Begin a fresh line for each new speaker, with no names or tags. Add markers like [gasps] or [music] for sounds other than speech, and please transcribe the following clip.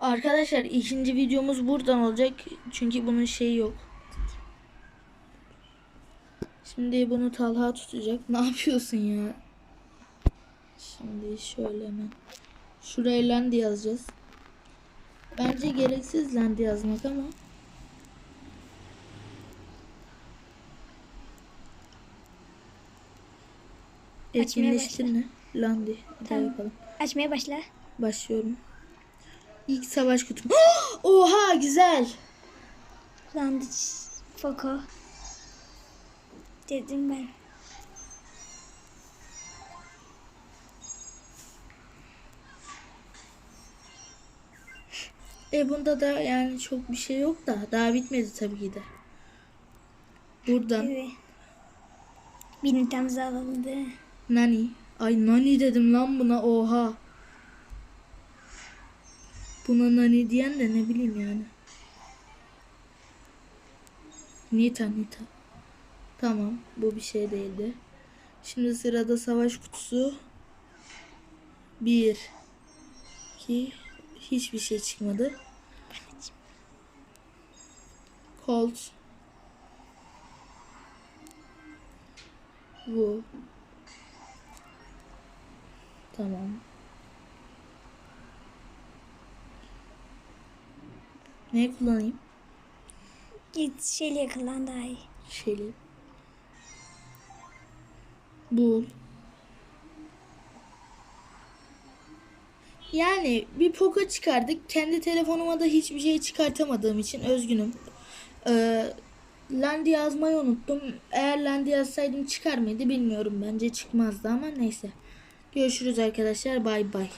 Arkadaşlar ikinci videomuz buradan olacak. Çünkü bunun şeyi yok. Şimdi bunu Talha tutacak. Ne yapıyorsun ya? Şimdi şöyle hemen. Şuraya Landy yazacağız. Bence gereksiz Landy yazmak ama. Etkinleştir ne? Landy. Bir daha
Tamam.
yapalım.
Açmaya başla.
Başlıyorum. İlk savaş kutum. [gasps] Oha güzel.
Landiç. Foko. Dedim ben.
E bunda da yani çok bir şey yok da daha bitmedi tabii ki de. Buradan
Evet. Binitamız alındı.
Nani. Ay Nani dedim lan buna oha. Buna Nani diyen de ne bileyim yani. Nita Nita. Tamam bu bir şey değildi. Şimdi sırada savaş kutusu. Bir. iki, Hiçbir şey çıkmadı. Colt. Bu. Tamam. Ne kullanayım?
Git şeyle yakılan daha iyi.
Şeyli. Bul. Yani bir Poco çıkardık. Kendi telefonuma da hiçbir şey çıkartamadığım için üzgünüm. Ee, Landy yazmayı unuttum. Eğer Landy yazsaydım çıkar mıydı bilmiyorum. Bence çıkmazdı ama neyse. Görüşürüz arkadaşlar. Bay bay.